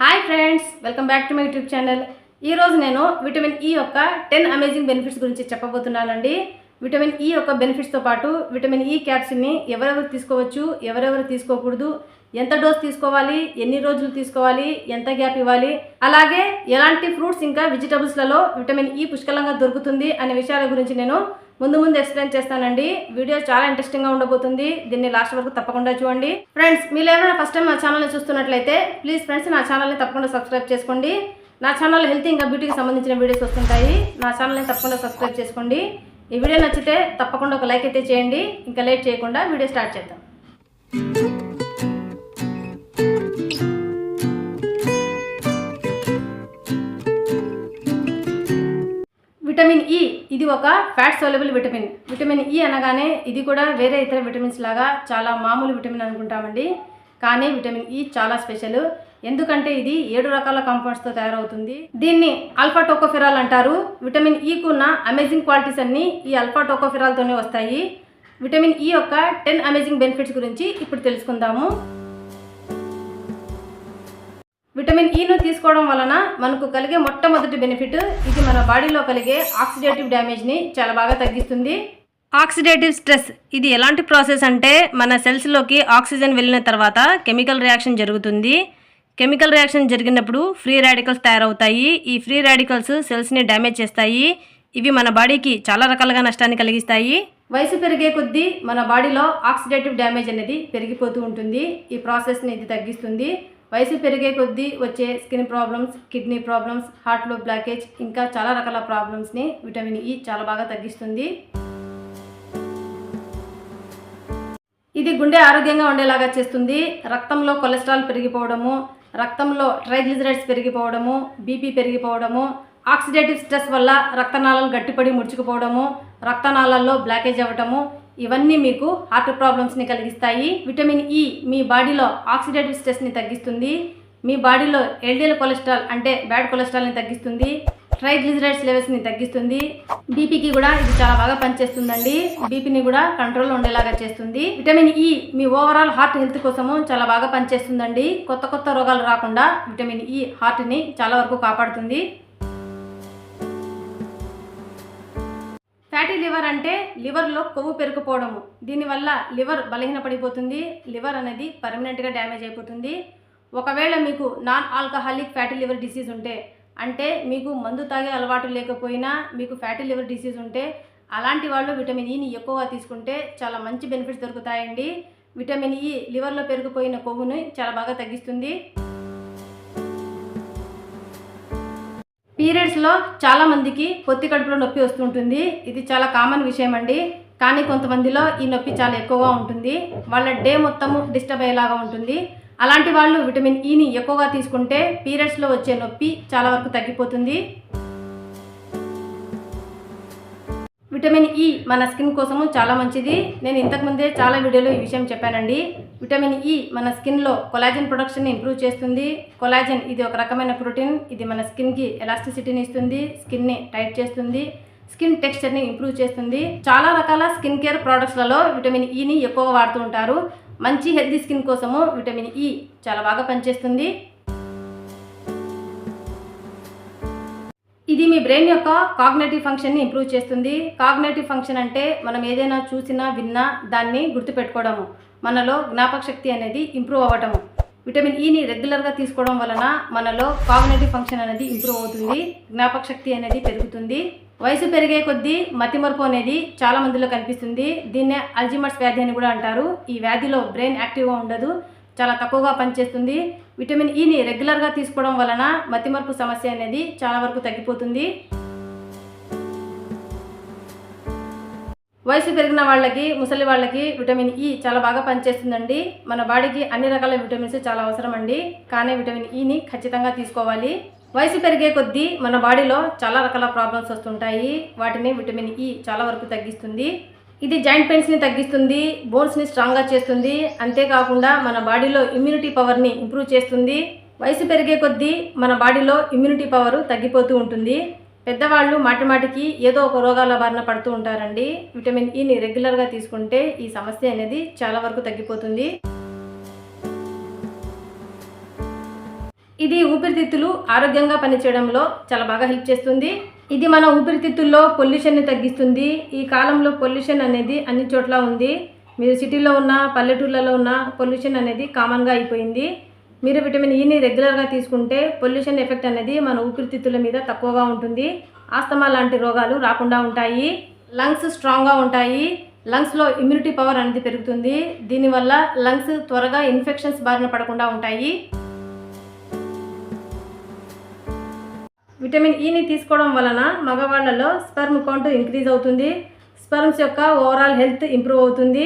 Hi friends welcome back to my YouTube channel ఈరోజు నేను vitamin E e యొక్క ten amazing benefits గురించి చెప్పబోతున్నానండి. Vitamin E e యొక్క బెనిఫిట్స్తో పాటు విటమిన్ ఈ క్యాప్సిల్ని ఎవరెవరు తీసుకోవచ్చు ఎవరెవరు తీసుకోకూడదు ఎంత డోస్ తీసుకోవాలి ఎన్ని రోజులు తీసుకోవాలి ఎంత గ్యాప్ ఇవ్వాలి అలాగే ఎలాంటి ఫ్రూట్స్ ఇంకా వెజిటబుల్స్లలో విటమిన్ ఈ పుష్కలంగా దొరుకుతుంది అనే విషయాల గురించి నేను ముందు ముందు ఎక్స్ప్లెయిన్ చేస్తానండి. వీడియో చాలా ఇంట్రెస్టింగ్గా ఉండబోతుంది. దీన్ని లాస్ట్ వరకు తప్పకుండా చూడండి. ఫ్రెండ్స్ మీరు ఎవరైనా ఫస్ట్ టైం నా ఛానల్ని చూస్తున్నట్లయితే ప్లీజ్ ఫ్రెండ్స్ నా ఛానల్ని తప్పకుండా సబ్స్క్రైబ్ చేసుకోండి. నా ఛానల్ హెల్త్ ఇంకా బ్యూటీకి సంబంధించిన వీడియోస్ వస్తుంటాయి. నా ఛానల్ని తప్పకుండా సబ్స్క్రైబ్ చేసుకోండి. ఈ వీడియో నచ్చితే తప్పకుండా ఒక లైక్ అయితే చేయండి. ఇంకా లేట్ చేయకుండా వీడియో స్టార్ట్ చేద్దాం. విటమిన్ ఈ ఇది ఒక fat soluble vitamin vitamin E అనగానే ఇది కూడా వేరే ఇతర విటమిన్స్ లాగా చాలా మామూలు విటమిన్ అనుకుంటామండి. కానీ విటమిన్ ఈ e చాలా స్పెషల్ ఎందుకంటే ఇది ఏడు రకాల కాంపౌండ్స్తో తయారవుతుంది. దీన్ని అల్ఫా టోకోఫిరాల్ అంటారు. విటమిన్ ఈకు e ఉన్న అమేజింగ్ క్వాలిటీస్ అన్నీ ఈ అల్ఫా టోకోఫిరాల్తోనే వస్తాయి. విటమిన్ ఈ యొక్క టెన్ అమేజింగ్ బెనిఫిట్స్ గురించి ఇప్పుడు తెలుసుకుందాము. విటమిన్ ఈను తీసుకోవడం వలన మనకు కలిగే మొట్టమొదటి బెనిఫిట్ ఇది మన బాడీలో కలిగే ఆక్సిడేటివ్ డ్యామేజ్ని చాలా బాగా తగ్గిస్తుంది. ఆక్సిడేటివ్ స్ట్రెస్ ఇది ఎలాంటి ప్రాసెస్ అంటే మన సెల్స్లోకి ఆక్సిజన్ వెళ్ళిన తర్వాత కెమికల్ రియాక్షన్ జరుగుతుంది. కెమికల్ రియాక్షన్ జరిగినప్పుడు ఫ్రీ రాడికల్స్ తయారవుతాయి. ఈ ఫ్రీ రాడికల్స్ సెల్స్ని డ్యామేజ్ చేస్తాయి. ఇవి మన బాడీకి చాలా రకాలుగా నష్టాన్ని కలిగిస్తాయి. వయసు పెరిగే కొద్దీ మన బాడీలో ఆక్సిడేటివ్ డ్యామేజ్ అనేది పెరిగిపోతూ ఉంటుంది. ఈ ప్రాసెస్ని ఇది తగ్గిస్తుంది. వయసు పెరిగే కొద్దీ వచ్చే స్కిన్ ప్రాబ్లమ్స్ కిడ్నీ ప్రాబ్లమ్స్ హార్ట్లో బ్లాకేజ్ ఇంకా చాలా రకాల ప్రాబ్లమ్స్ని విటమిన్ ఈ చాలా బాగా తగ్గిస్తుంది. ఇది గుండె ఆరోగ్యంగా ఉండేలాగా చేస్తుంది. రక్తంలో కొలెస్ట్రాల్ పెరిగిపోవడము రక్తంలో ట్రైగ్లిజరైడ్స్ పెరిగిపోవడము బీపీ పెరిగిపోవడము ఆక్సిడేటివ్ స్ట్రెస్ వల్ల రక్తనాళాలు గట్టిపడి ముడుచుకుపోవడము రక్తనాళాల్లో బ్లాకేజ్ అవ్వటము ఇవన్నీ మీకు హార్ట్ ప్రాబ్లమ్స్ని కలిగిస్తాయి. విటమిన్ ఈ మీ బాడీలో ఆక్సిడేటివ్ స్ట్రెస్ని తగ్గిస్తుంది. మీ బాడీలో ఎల్డిఎల్ కొలెస్ట్రాల్ అంటే బ్యాడ్ కొలెస్ట్రాల్ని తగ్గిస్తుంది. ట్రైగ్లిజరైడ్స్ లెవెల్స్ని తగ్గిస్తుంది. బీపీకి కూడా ఇది చాలా బాగా పనిచేస్తుందండి. బీపీని కూడా కంట్రోల్లో ఉండేలాగా చేస్తుంది. విటమిన్ ఈ మీ ఓవరాల్ హార్ట్ హెల్త్ కోసము చాలా బాగా పనిచేస్తుందండి. కొత్త కొత్త రోగాలు రాకుండా విటమిన్ ఈ హార్ట్ని చాలా వరకు కాపాడుతుంది. ఫ్యాటీ లివర్ అంటే లివర్లో కొవ్వు పెరిగిపోవడము. దీనివల్ల లివర్ బలహీనపడిపోతుంది. లివర్ అనేది పర్మనెంట్గా డ్యామేజ్ అయిపోతుంది. ఒకవేళ మీకు non alcoholic fatty liver disease ఉంటే అంటే మీకు మందు తాగే అలవాటు లేకపోయినా మీకు ఫ్యాటీ లివర్ డిసీజ్ ఉంటే అలాంటి వాళ్ళు విటమిన్ e ఈని ఎక్కువగా తీసుకుంటే చాలా మంచి బెనిఫిట్స్ దొరుకుతాయండి. విటమిన్ ఈ లివర్లో పెరిగిపోయిన కొవ్వుని చాలా బాగా తగ్గిస్తుంది. పీరియడ్స్లో చాలామందికి పొత్తి కడుపులో నొప్పి వస్తుంటుంది. ఇది చాలా కామన్ విషయం అండి కానీ కొంతమందిలో ఈ నొప్పి చాలా ఎక్కువగా ఉంటుంది. వాళ్ళ డే మొత్తము డిస్టర్బ్ అయ్యేలాగా ఉంటుంది. అలాంటి వాళ్ళు విటమిన్ e ఈని ఎక్కువగా తీసుకుంటే పీరియడ్స్లో వచ్చే నొప్పి చాలా వరకు తగ్గిపోతుంది. విటమిన్ ఈ మన స్కిన్ కోసము చాలా మంచిది. నేను ఇంతకుముందే చాలా వీడియోలో ఈ విషయం చెప్పానండి. విటమిన్ ఈ మన స్కిన్లో కొలాజన్ ప్రొడక్షన్ని ఇంప్రూవ్ చేస్తుంది. కొలాజన్ ఇది ఒక రకమైన ప్రోటీన్. ఇది మన స్కిన్కి ఎలాస్టిసిటీని ఇస్తుంది స్కిన్ని టైట్ చేస్తుంది స్కిన్ టెక్స్చర్ని ఇంప్రూవ్ చేస్తుంది. చాలా రకాల స్కిన్ కేర్ ప్రోడక్ట్స్లలో విటమిన్ e ఈని ఎక్కువగా వాడుతూ ఉంటారు. మంచి హెల్తీ స్కిన్ కోసము విటమిన్ ఈ చాలా బాగా పనిచేస్తుంది. ఇది మీ బ్రెయిన్ యొక్క కాగ్నేటివ్ ఫంక్షన్ని ఇంప్రూవ్ చేస్తుంది. కాగ్నేటివ్ ఫంక్షన్ అంటే మనం ఏదైనా చూసినా విన్నా దాన్ని గుర్తుపెట్టుకోవడము. మనలో జ్ఞాపక శక్తి అనేది ఇంప్రూవ్ అవ్వటము. విటమిన్ e ఈని రెగ్యులర్గా తీసుకోవడం వలన మనలో కాగ్నేటివ్ ఫంక్షన్ అనేది ఇంప్రూవ్ అవుతుంది. జ్ఞాపక శక్తి అనేది పెరుగుతుంది. వయసు పెరిగే కొద్దీ మతిమరుపు అనేది చాలా మందిలో కనిపిస్తుంది. దీన్నే అల్జిమర్స్ వ్యాధి అని కూడా అంటారు. ఈ వ్యాధిలో బ్రెయిన్ యాక్టివ్గా ఉండదు. చాలా తక్కువగా పనిచేస్తుంది. విటమిన్ e ఈని రెగ్యులర్గా తీసుకోవడం వలన మతిమరుపు సమస్య అనేది చాలా వరకు తగ్గిపోతుంది. వయసు పెరిగిన వాళ్ళకి ముసలి వాళ్ళకి విటమిన్ ఈ చాలా బాగా పనిచేస్తుందండి. మన బాడీకి అన్ని రకాల విటమిన్స్ చాలా అవసరం అండి కానీ విటమిన్ e ఈని ఖచ్చితంగా తీసుకోవాలి. వయసు పెరిగే కొద్దీ మన బాడీలో చాలా రకాల ప్రాబ్లమ్స్ వస్తుంటాయి. వాటిని విటమిన్ ఈ చాలా వరకు తగ్గిస్తుంది. ఇది జాయింట్ పెయిన్స్ని తగ్గిస్తుంది బోన్స్ని స్ట్రాంగ్గా చేస్తుంది. అంతేకాకుండా మన బాడీలో ఇమ్యూనిటీ పవర్ని ఇంప్రూవ్ చేస్తుంది. వయసు పెరిగే కొద్దీ మన బాడీలో ఇమ్యూనిటీ పవర్ తగ్గిపోతూ ఉంటుంది. పెద్దవాళ్ళు మాటిమాటికి ఏదో ఒక రోగాల బారిన పడుతూ ఉంటారండి. విటమిన్ e ఈని రెగ్యులర్గా తీసుకుంటే ఈ సమస్య అనేది చాలా వరకు తగ్గిపోతుంది. ఇది ఊపిరితిత్తులు ఆరోగ్యంగా పనిచేయడంలో చాలా బాగా హెల్ప్ చేస్తుంది. ఇది మన ఊపిరితిత్తుల్లో పొల్యూషన్ని తగ్గిస్తుంది. ఈ కాలంలో పొల్యూషన్ అనేది అన్ని చోట్ల ఉంది. మీరు సిటీలో ఉన్న పల్లెటూర్లలో ఉన్న పొల్యూషన్ అనేది కామన్గా అయిపోయింది. మీరు విటమిన్ ఈని రెగ్యులర్గా తీసుకుంటే పొల్యూషన్ ఎఫెక్ట్ అనేది మన ఊపిరితిత్తుల మీద తక్కువగా ఉంటుంది. ఆస్తమా లాంటి రోగాలు రాకుండా ఉంటాయి. లంగ్స్ స్ట్రాంగ్గా ఉంటాయి. లంగ్స్లో ఇమ్యూనిటీ పవర్ అనేది పెరుగుతుంది. దీనివల్ల లంగ్స్ త్వరగా ఇన్ఫెక్షన్స్ బారిన పడకుండా ఉంటాయి. విటమిన్ e ఈని తీసుకోవడం వలన మగవాళ్ళలో స్పెర్మ్ కౌంట్ ఇంక్రీజ్ అవుతుంది. స్పెర్మ్స్ యొక్క ఓవరాల్ హెల్త్ ఇంప్రూవ్ అవుతుంది.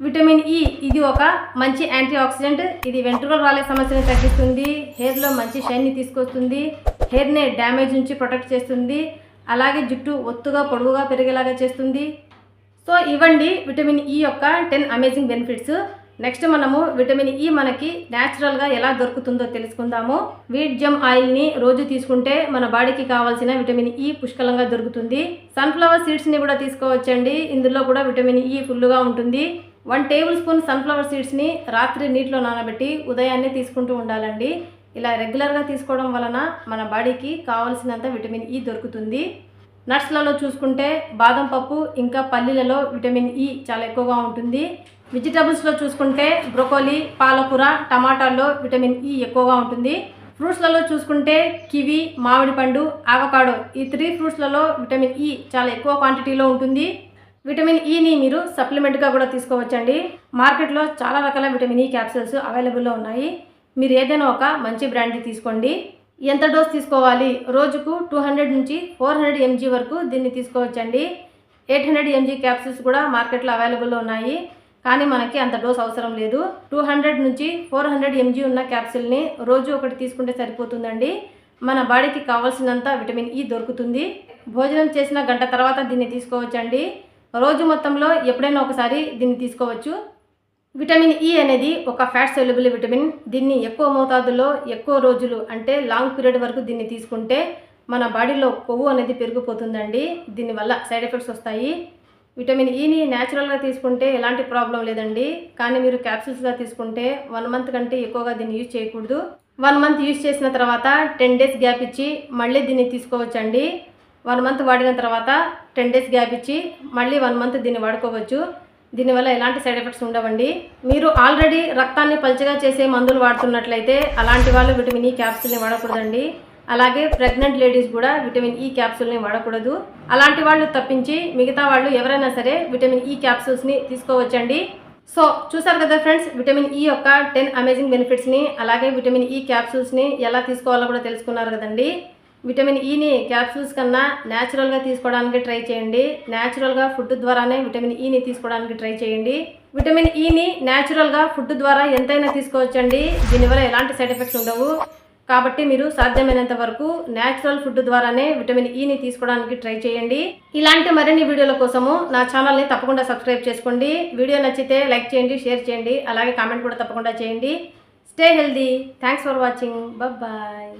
విటమిన్ ఈ ఇది ఒక మంచి యాంటీ ఆక్సిడెంట్ ఇది వెంట్రుకలు రాలే సమస్యను తగ్గిస్తుంది. హెయిర్లో మంచి షైన్ని తీసుకొస్తుంది. హెయిర్ని డ్యామేజ్ నుంచి ప్రొటెక్ట్ చేస్తుంది. అలాగే జుట్టు ఒత్తుగా పొడుగుగా పెరిగేలాగా చేస్తుంది. సో ఇవ్వండి విటమిన్ ఈ యొక్క టెన్ అమేజింగ్ బెనిఫిట్స్. నెక్స్ట్ మనము విటమిన్ ఈ మనకి న్యాచురల్గా ఎలా దొరుకుతుందో తెలుసుకుందాము. వీట్ జమ్ ఆయిల్ని రోజు తీసుకుంటే మన బాడీకి కావాల్సిన విటమిన్ ఈ పుష్కలంగా దొరుకుతుంది. సన్ఫ్లవర్ సీడ్స్ని కూడా తీసుకోవచ్చండి. ఇందులో కూడా విటమిన్ e ఈ ఫుల్గా ఉంటుంది. వన్ టేబుల్ స్పూన్ సన్ఫ్లవర్ సీడ్స్ని రాత్రి నీటిలో నానబెట్టి ఉదయాన్నే తీసుకుంటూ ఉండాలండి. ఇలా రెగ్యులర్గా తీసుకోవడం వలన మన బాడీకి కావాల్సినంత విటమిన్ ఈ దొరుకుతుంది. నట్స్లలో చూసుకుంటే బాదం పప్పు ఇంకా పల్లీలలో విటమిన్ ఈ చాలా ఎక్కువగా ఉంటుంది. వెజిటబుల్స్లో చూసుకుంటే బ్రొకోలీ పాలకూర టమాటాల్లో విటమిన్ ఈ ఎక్కువగా ఉంటుంది. ఫ్రూట్స్లలో చూసుకుంటే కివి మామిడి పండు ఆవకాడో ఈ త్రీ ఫ్రూట్స్లలో విటమిన్ ఈ చాలా ఎక్కువ క్వాంటిటీలో ఉంటుంది. విటమిన్ e ఈని మీరు సప్లిమెంట్గా కూడా తీసుకోవచ్చండి. మార్కెట్లో చాలా రకాల విటమిన్ ఈ క్యాప్సూల్స్ అవైలబుల్లో ఉన్నాయి. మీరు ఏదైనా ఒక మంచి బ్రాండ్ని తీసుకోండి. ఎంత డోస్ తీసుకోవాలి? రోజుకు టూ హండ్రెడ్ నుంచి ఫోర్ హండ్రెడ్ ఎంజీ వరకు దీన్ని తీసుకోవచ్చండి. ఎయిట్ హండ్రెడ్ ఎంజీ క్యాప్సూల్స్ కూడా మార్కెట్లో అవైలబుల్లో ఉన్నాయి. కానీ మనకి అంత డోస్ అవసరం లేదు. టూ హండ్రెడ్ నుంచి ఫోర్ హండ్రెడ్ ఎంజీ ఉన్న క్యాప్సూల్ని రోజు ఒకటి తీసుకుంటే సరిపోతుందండి. మన బాడీకి కావాల్సినంత విటమిన్ ఈ దొరుకుతుంది. భోజనం చేసిన గంట తర్వాత దీన్ని తీసుకోవచ్చండి. రోజు మొత్తంలో ఎప్పుడైనా ఒకసారి దీన్ని తీసుకోవచ్చు. విటమిన్ ఈ అనేది ఒక ఫ్యాట్ సెల్యుబుల్ విటమిన్ దీన్ని ఎక్కువ మోతాదులో ఎక్కువ రోజులు అంటే లాంగ్ పీరియడ్ వరకు దీన్ని తీసుకుంటే మన బాడీలో కొవ్వు అనేది పెరిగిపోతుందండి. దీనివల్ల సైడ్ ఎఫెక్ట్స్ వస్తాయి. విటమిన్ e ఈని న్యాచురల్గా తీసుకుంటే ఎలాంటి ప్రాబ్లం లేదండి. కానీ మీరు క్యాప్సూల్స్గా తీసుకుంటే వన్ మంత్ కంటే ఎక్కువగా దీన్ని యూజ్ చేయకూడదు. వన్ మంత్ యూజ్ చేసిన తర్వాత టెన్ డేస్ గ్యాప్ ఇచ్చి మళ్ళీ దీన్ని తీసుకోవచ్చండి. వన్ మంత్ వాడిన తర్వాత టెన్ డేస్ గ్యాప్ ఇచ్చి మళ్ళీ వన్ మంత్ దీన్ని వాడుకోవచ్చు. దీనివల్ల ఎలాంటి సైడ్ ఎఫెక్ట్స్ ఉండవండి. మీరు ఆల్రెడీ రక్తాన్ని పల్చగా చేసే మందులు వాడుతున్నట్లయితే అలాంటి వాళ్ళు విటమిన్ e ఈ క్యాప్సూల్ని వాడకూడదండి. అలాగే ప్రెగ్నెంట్ లేడీస్ కూడా విటమిన్ ఈ క్యాప్సూల్ని వాడకూడదు. అలాంటి వాళ్ళు తప్పించి మిగతా వాళ్ళు ఎవరైనా సరే విటమిన్ ఈ క్యాప్సూల్స్ని తీసుకోవచ్చండి. సో చూసారు కదా ఫ్రెండ్స్ విటమిన్ ఈ యొక్క టెన్ అమేజింగ్ బెనిఫిట్స్ని అలాగే విటమిన్ ఈ క్యాప్సూల్స్ని ఎలా తీసుకోవాలో కూడా తెలుసుకున్నారు కదండి. విటమిన్ ఈని క్యాప్సూల్స్ కన్నా న్యాచురల్గా తీసుకోవడానికి ట్రై చేయండి. న్యాచురల్గా ఫుడ్ ద్వారానే విటమిన్ ఈని e తీసుకోవడానికి ట్రై చేయండి. విటమిన్ ఈని న్యాచురల్గా ఫుడ్ ద్వారా ఎంతైనా తీసుకోవచ్చండి. దీనివల్ల ఎలాంటి సైడ్ ఎఫెక్ట్స్ ఉండవు. కాబట్టి మీరు సాధ్యమైనంత వరకు న్యాచురల్ ఫుడ్ ద్వారానే విటమిన్ ఈని e తీసుకోవడానికి ట్రై చేయండి. ఇలాంటి మరిన్ని వీడియోల కోసము నా ఛానల్ని తప్పకుండా సబ్స్క్రైబ్ చేసుకోండి. వీడియో నచ్చితే లైక్ చేయండి షేర్ చేయండి. అలాగే కామెంట్ కూడా తప్పకుండా చేయండి. Stay healthy thanks for watching bye